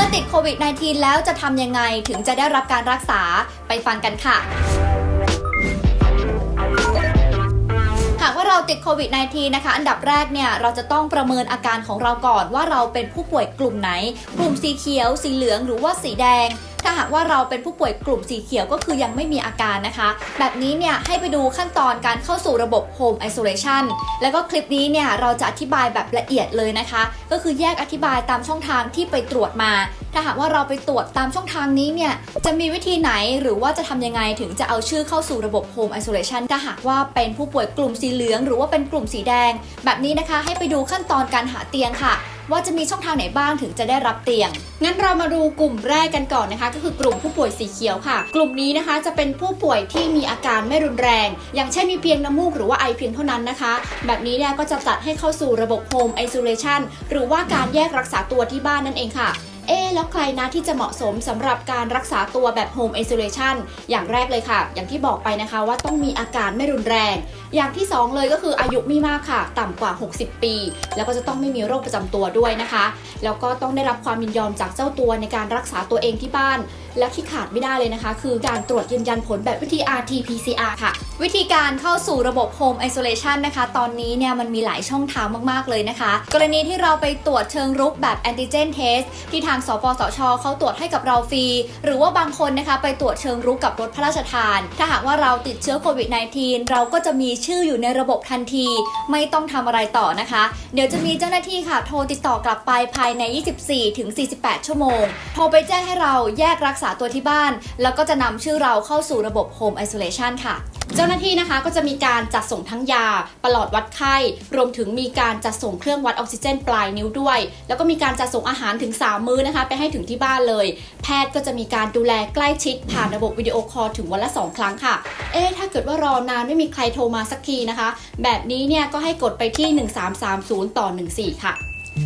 มื่อติดโควิด -19 แล้วจะทำยังไงถึงจะได้รับการรักษาไปฟังกันค่ะ หากว่าเราติดโควิด -19 นะคะ อันดับแรกเนี่ย เราจะต้องประเมินอาการของเราก่อนว่าเราเป็นผู้ป่วยกลุ่มไหน กลุ่มสีเขียว สีเหลือง หรือว่าสีแดง ถ้าหากว่าเราเป็นผู้ป่วยกลุ่มสีเขียวก็คือยังไม่มีอาการนะคะ แบบนี้เนี่ยให้ไปดูขั้นตอนการเข้าสู่ระบบ Home Isolation แล้วก็คลิปนี้เนี่ยเราจะอธิบายแบบละเอียดเลยนะคะ ก็คือแยกอธิบายตามช่องทางที่ไปตรวจมา ถ้าหากว่าเราไปตรวจตามช่องทางนี้เนี่ยจะมีวิธีไหนหรือว่าจะทำยังไงถึงจะเอาชื่อเข้าสู่ระบบ Home Isolation ถ้าหากว่าเป็นผู้ป่วยกลุ่มสีเหลือง หรือว่าเป็นกลุ่มสีแดง แบบนี้นะคะให้ไปดูขั้นตอนการหาเตียงค่ะ ว่าจะมีช่องทางไหนบ้างถึงจะได้รับเตียง งั้นเรามาดูกลุ่มแรกกันก่อนนะคะ ก็คือกลุ่มผู้ป่วยสีเขียวค่ะ กลุ่มนี้นะคะจะเป็นผู้ป่วยที่มีอาการไม่รุนแรง อย่างเช่นมีเพียงน้ำมูกหรือว่าไอเพียงเท่านั้นนะคะ แบบนี้เนี่ยก็จะจัดให้เข้าสู่ระบบโฮมไอโซเลชันหรือว่าการแยกรักษาตัวที่บ้านนั่นเองค่ะ เอ๊แล้วใครนะที่จะเหมาะสมสำหรับการรักษาตัวแบบ Home Isolation อย่างแรกเลยค่ะ อย่างที่บอกไปนะคะว่าต้องมีอาการไม่รุนแรง อย่างที่ 2 เลยก็คืออายุไม่มากค่ะ ต่ำกว่า 60 ปี แล้วก็จะต้องไม่มีโรคประจำตัวด้วยนะคะ แล้วก็ต้องได้รับความยินยอมจากเจ้าตัวในการรักษาตัวเองที่บ้าน และที่ขาดไม่ได้เลยนะคะ คือการตรวจยืนยันผลแบบวิธี RT-PCR ค่ะ วิธีการเข้าสู่ระบบ Home Isolation นะคะ ตอนนี้เนี่ยมันมีหลายช่องทางมากๆเลยนะคะ กรณีที่เราไปตรวจเชิงรุกแบบ Antigen Test ที่ทางสปสชเขาตรวจให้กับเราฟรี หรือว่าบางคนนะคะไปตรวจเชิงรุกกับรถพระราชทาน ถ้าหากว่าเราติดเชื้อโควิด -19 เราก็จะมีชื่ออยู่ในระบบทันที ไม่ต้องทำอะไรต่อนะคะ เดี๋ยวจะมีเจ้าหน้าที่ค่ะโทรติดต่อกลับไปภายใน 24ถึง48 ชั่วโมง โทรไปแจ้งให้เราแยกรักษาตัวที่บ้าน แล้วก็จะนำชื่อเราเข้าสู่ระบบ Home Isolation ค่ะ เจ้าหน้าที่นะคะก็จะมีการจัดส่งทั้งยาปลอดวัดไข้ รวมถึงมีการจัดส่งเครื่องวัดออกซิเจนปลายนิ้วด้วย แล้วก็มีการจัดส่งอาหารถึง 3 มื้อนะคะ ไปให้ถึงที่บ้านเลย แพทย์ก็จะมีการดูแลใกล้ชิดผ่านระบบวิดีโอคอลถึงวันละ 2 ครั้งค่ะ เอ๊ะถ้าเกิดว่ารอนานไม่มีใครโทรมาสักทีนะคะ แบบนี้เนี่ยก็ให้กดไปที่ 1330 ต่อ 14 ค่ะ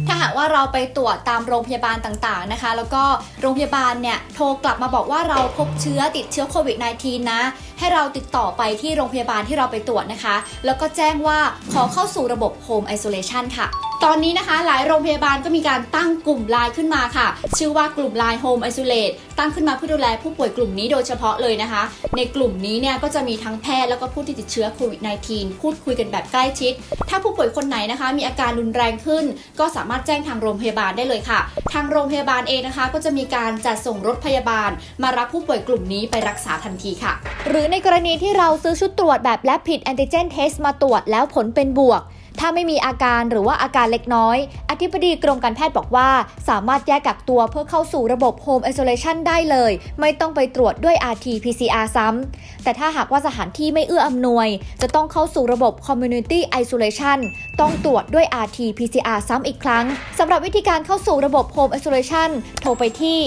ถ้าหากว่าเราไปตรวจตามโรงพยาบาลต่างๆนะคะ แล้วก็โรงพยาบาลเนี่ยโทรกลับมาบอกว่าเราพบเชื้อติดเชื้อโควิด -19 นะ ให้เราติดต่อไปที่โรงพยาบาลที่เราไปตรวจนะคะ แล้วก็แจ้งว่าขอเข้าสู่ระบบโฮมไอโซเลชันค่ะ ตอนนี้นะคะหลายโรงพยาบาลก็มีการตั้งกลุ่มไลน์ขึ้นมาค่ะ ชื่อว่ากลุ่มไลน์ Home Isolate ตั้งขึ้นมาเพื่อดูแลผู้ป่วยกลุ่มนี้โดยเฉพาะเลยนะคะ ในกลุ่มนี้เนี่ยก็จะมีทั้งแพทย์แล้วก็ผู้ที่ติดเชื้อโควิด -19 พูดคุยกันแบบใกล้ชิด ถ้าผู้ป่วยคนไหนนะคะ มีอาการรุนแรงขึ้น ก็สามารถแจ้งทางโรงพยาบาลได้เลยค่ะ ทางโรงพยาบาลเองนะคะ ก็จะมีการจัดส่งรถพยาบาล มารับผู้ป่วยกลุ่มนี้ไปรักษาทันทีค่ะ หรือในกรณีที่เราซื้อชุดตรวจแบบ Rapid Antigen Test มาตรวจแล้วผลเป็นบวก ถ้าไม่มีอาการหรือว่าอาการเล็กน้อย อธิบดีกรมการแพทย์บอกว่า สามารถแยกกักตัวเพื่อเข้าสู่ระบบ Home Isolation ได้เลย ไม่ต้องไปตรวจด้วย RT-PCR ซ้ำ แต่ถ้าหากว่าสถานที่ไม่เอื้ออำนวย จะต้องเข้าสู่ระบบ Community Isolation ต้องตรวจด้วย RT-PCR ซ้ำอีกครั้งสำหรับวิธีการเข้าสู่ระบบ Home Isolation โทรไปที่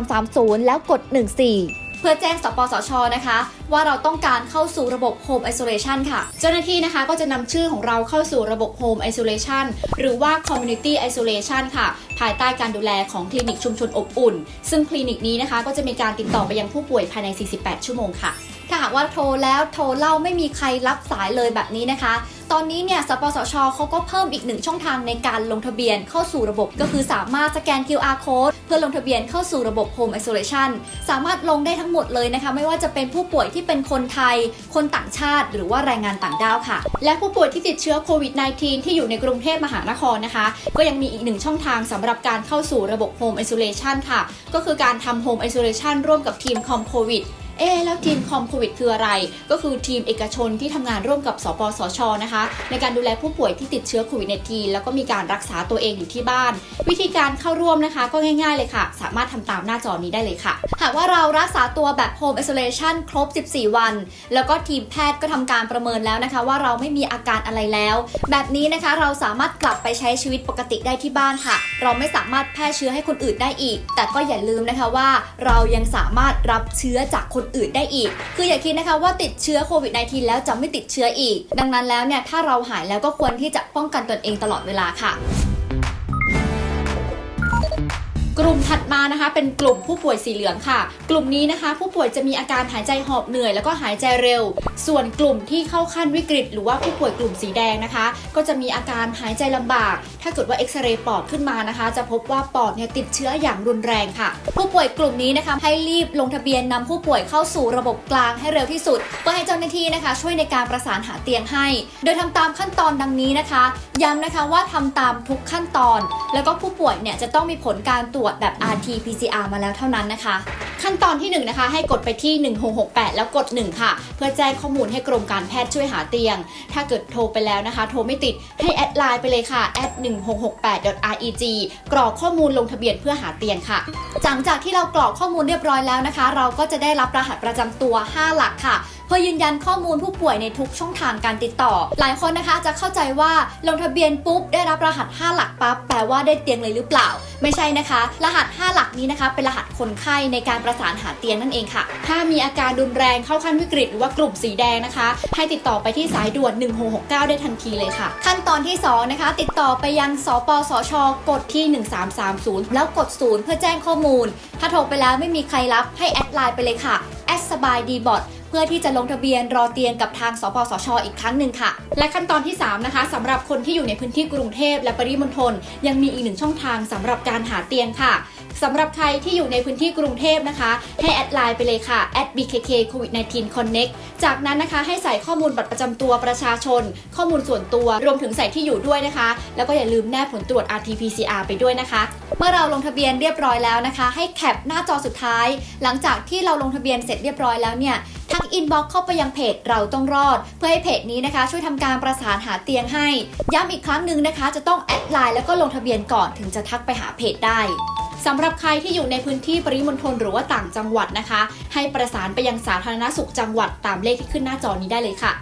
1330 แล้วกด 14 เพื่อแจ้งสปสชนะคะ ว่าเราต้องการเข้าสู่ระบบ Home Isolation ค่ะ เจ้าหน้าที่นะคะก็จะนำชื่อของเราเข้าสู่ระบบ Home Isolation หรือว่า Community Isolation ค่ะ ภายใต้การดูแลของคลินิกชุมชนอบอุ่น ซึ่งคลินิกนี้นะคะก็จะมีการติดต่อไปยังผู้ป่วยภายใน 48 ชั่วโมงค่ะ ถ้าหากว่าโทรแล้วโทรเล่าไม่มีใครรับสายเลยแบบนี้นะคะ ตอนนี้เนี่ยสปสชเขาก็เพิ่มอีกหนึ่งช่องทางในการลงทะเบียนเข้าสู่ระบบ ก็คือสามารถสแกน QR code เพื่อลงทะเบียนเข้าสู่ระบบ Home Isolation สามารถลงได้ทั้งหมดเลยนะคะ ไม่ว่าจะเป็นผู้ป่วยที่เป็นคนไทย คนต่างชาติ หรือว่าแรงงานต่างด้าวค่ะ และผู้ป่วยที่ติดเชื้อโควิด -19 ที่อยู่ในกรุงเทพมหานครนะคะ ก็ยังมีอีกหนึ่งช่องทางสำหรับการเข้าสู่ระบบ Home Isolation ค่ะ ก็คือการทำ Home Isolation ร่วมกับทีมคอมโควิด เอ๊แล้วทีมคอมโควิดคืออะไร ก็คือทีมเอกชนที่ทำงานร่วมกับสปสชนะคะ ในการดูแลผู้ป่วยที่ติดเชื้อโควิด -19 แล้วก็มีการรักษาตัวเองอยู่ที่บ้าน วิธีการเข้าร่วมนะคะก็ง่าย ๆ เลยค่ะ สามารถทำตามหน้าจอนี้ได้เลยค่ะ หากว่าเรารักษาตัวแบบ Home Isolation ครบ 14 วัน แล้วก็ทีมแพทย์ก็ทำการประเมินแล้วนะคะ ว่าเราไม่มีอาการอะไรแล้ว แบบนี้นะคะเราสามารถกลับไปใช้ชีวิตปกติได้ที่บ้านค่ะ เราไม่สามารถแพร่เชื้อให้คนอื่นได้อีก แต่ก็อย่าลืมนะคะว่า เรายังสามารถรับเชื้อจากคนอื่นได้อีก คืออย่าคิดนะคะว่าติดเชื้อโควิด -19 แล้วจะไม่ติดเชื้ออีก ดังนั้นแล้วเนี่ยถ้าเราหายแล้วก็ควรที่จะป้องกันตนเองตลอดเวลาค่ะ กลุ่มถัดมานะคะ เป็นกลุ่มผู้ป่วยสีเหลืองค่ะ กลุ่มนี้นะคะ ผู้ป่วยจะมีอาการหายใจหอบเหนื่อย แล้วก็หายใจเร็ว ส่วนกลุ่มที่เข้าขั้นวิกฤต หรือว่าผู้ป่วยกลุ่มสีแดงนะคะ ก็จะมีอาการหายใจลำบาก ถ้าเกิดว่าเอ็กซเรย์ปอดขึ้นมานะคะ จะพบว่าปอดเนี่ยติดเชื้ออย่างรุนแรงค่ะ ผู้ป่วยกลุ่มนี้นะคะให้รีบลงทะเบียนนำผู้ป่วยเข้าสู่ระบบกลางให้เร็วที่สุดเพื่อให้เจ้าหน้าที่นะคะ ช่วยในการประสานหาเตียงให้ โดยทำตามขั้นตอนดังนี้นะคะ ย้ำนะคะว่าทำตามทุกขั้นตอน แล้วก็ผู้ป่วยเนี่ยจะต้องมีผลการตรวจแบบ RT-PCR มาแล้วเท่านั้นนะคะ ขั้นตอนที่ 1 นะคะ ให้กดไปที่ 1668 แล้วกด 1 ค่ะ เพื่อแจ้งข้อมูลให้กรมการแพทย์ช่วยหาเตียง ถ้าเกิดโทรไปแล้วนะคะ โทรไม่ติดให้แอดไลน์ไปเลยค่ะ 1668.reg กรอกข้อมูลลงทะเบียนเพื่อหาเตียงค่ะหลังจากที่เรากรอกข้อมูลเรียบร้อยแล้วนะคะ เราก็จะได้รับรหัสประจำตัว 5 หลักค่ะ พื่อยืนยันข้อมูลผู้ป่วยในทุกช่องทางการติดต่อ หลายคนนะคะจะเข้าใจว่าลงทะเบียนปุ๊บได้รับรหัส 5 หลักปั๊บแปลว่าได้เตียงเลยหรือเปล่า ไม่ใช่นะคะ รหัส 5 หลักนี้นะคะ เป็นรหัสคนไข้ในการประสานหาเตียงนั่นเองค่ะ ถ้ามีอาการรุนแรงเข้าขั้นวิกฤตหรือว่ากลุ่มสีแดงนะคะ ให้ติดต่อไปที่สายด่วน 1669 ได้ทันทีเลยค่ะ ขั้นตอนที่ 2 นะคะ ติดต่อไปยังสปสช กดที่ 1330 แล้วกด0เพื่อแจ้งข้อมูล ถ้าโทรไปแล้วไม่มีใครรับให้แอดไลน์ไปเลยค่ะแอดสบายดีบอท เพื่อที่จะลงทะเบียนรอเตียงกับทางสปสช อีกครั้งหนึ่งค่ะ และขั้นตอนที่ 3 นะคะสำหรับคนที่อยู่ในพื้นที่กรุงเทพและปริมณฑลยังมีอีกหนึ่งช่องทางสำหรับการหาเตียงค่ะสำหรับใครที่อยู่ในพื้นที่กรุงเทพนะคะ ให้แอดไลน์ไปเลยค่ะ @bkk covid 19 connect จากนั้นนะคะให้ใส่ข้อมูลบัตรประจำตัวประชาชน ข้อมูลส่วนตัว รวมถึงใส่ที่อยู่ด้วยนะคะ แล้วก็อย่าลืมแนบผลตรวจ RT-PCR ไปด้วยนะคะ เมื่อเราลงทะเบียนเรียบร้อยแล้วนะคะ ให้แคปหน้าจอสุดท้าย หลังจากที่เราลงทะเบียนเสร็จเรียบร้อยแล้วเนี่ย อินบ็อกเข้าไปยังเพจเราต้องรอด เพื่อให้เพจนี้นะคะ ช่วยทำการประสานหาเตียงให้ ย้ำอีกครั้งหนึ่งนะคะ จะต้องแอดไลน์แล้วก็ลงทะเบียนก่อนถึงจะทักไปหาเพจได้สำหรับใครที่อยู่ในพื้นที่ปริมณฑลหรือว่าต่างจังหวัดนะคะ ให้ประสานไปยังสาธารณสุขจังหวัดตามเลขที่ขึ้นหน้าจอนี้ได้เลยค่ะ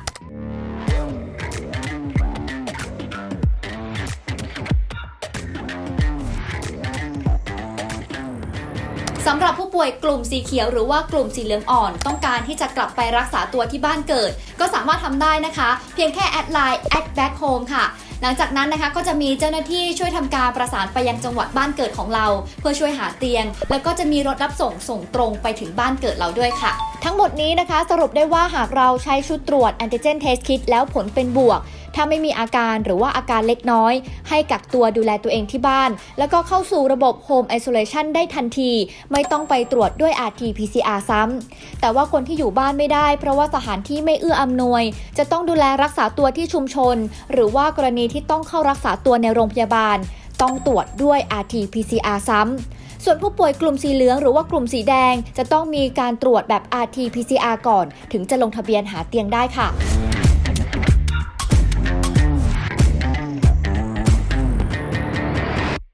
สำหรับผู้ป่วยกลุ่มสีเขียวหรือว่ากลุ่มสีเหลืองอ่อน ต้องการที่จะกลับไปรักษาตัวที่บ้านเกิด ก็สามารถทำได้นะคะ เพียงแค่แอดไลน์ at back home ค่ะหลังจากนั้นนะคะก็จะมีเจ้าหน้าที่ช่วยทำการประสานไปยังจังหวัดบ้านเกิดของเรา เพื่อช่วยหาเตียง แล้วก็จะมีรถรับส่งส่งตรงไปถึงบ้านเกิดเราด้วยค่ะ ทั้งหมดนี้นะคะสรุปได้ว่าหากเราใช้ชุดตรวจ antigen test kit แล้วผลเป็นบวก ถ้าไม่มีอาการหรือว่าอาการเล็กน้อย ให้กักตัวดูแลตัวเองที่บ้าน แล้วก็เข้าสู่ระบบ home isolation ได้ทันที ไม่ต้องไปตรวจด้วย RT-PCR ซ้ำแต่ว่าคนที่อยู่บ้านไม่ได้ เพราะว่าสถานที่ไม่เอื้ออำนวย จะต้องดูแลรักษาตัวที่ชุมชน หรือว่ากรณีที่ต้องเข้ารักษาตัวในโรงพยาบาล ต้องตรวจด้วย RT-PCR ซ้ำส่วนผู้ป่วยกลุ่มสีเหลืองหรือว่ากลุ่มสีแดง จะต้องมีการตรวจแบบ RT-PCR ก่อน ถึงจะลงทะเบียนหาเตียงได้ค่ะ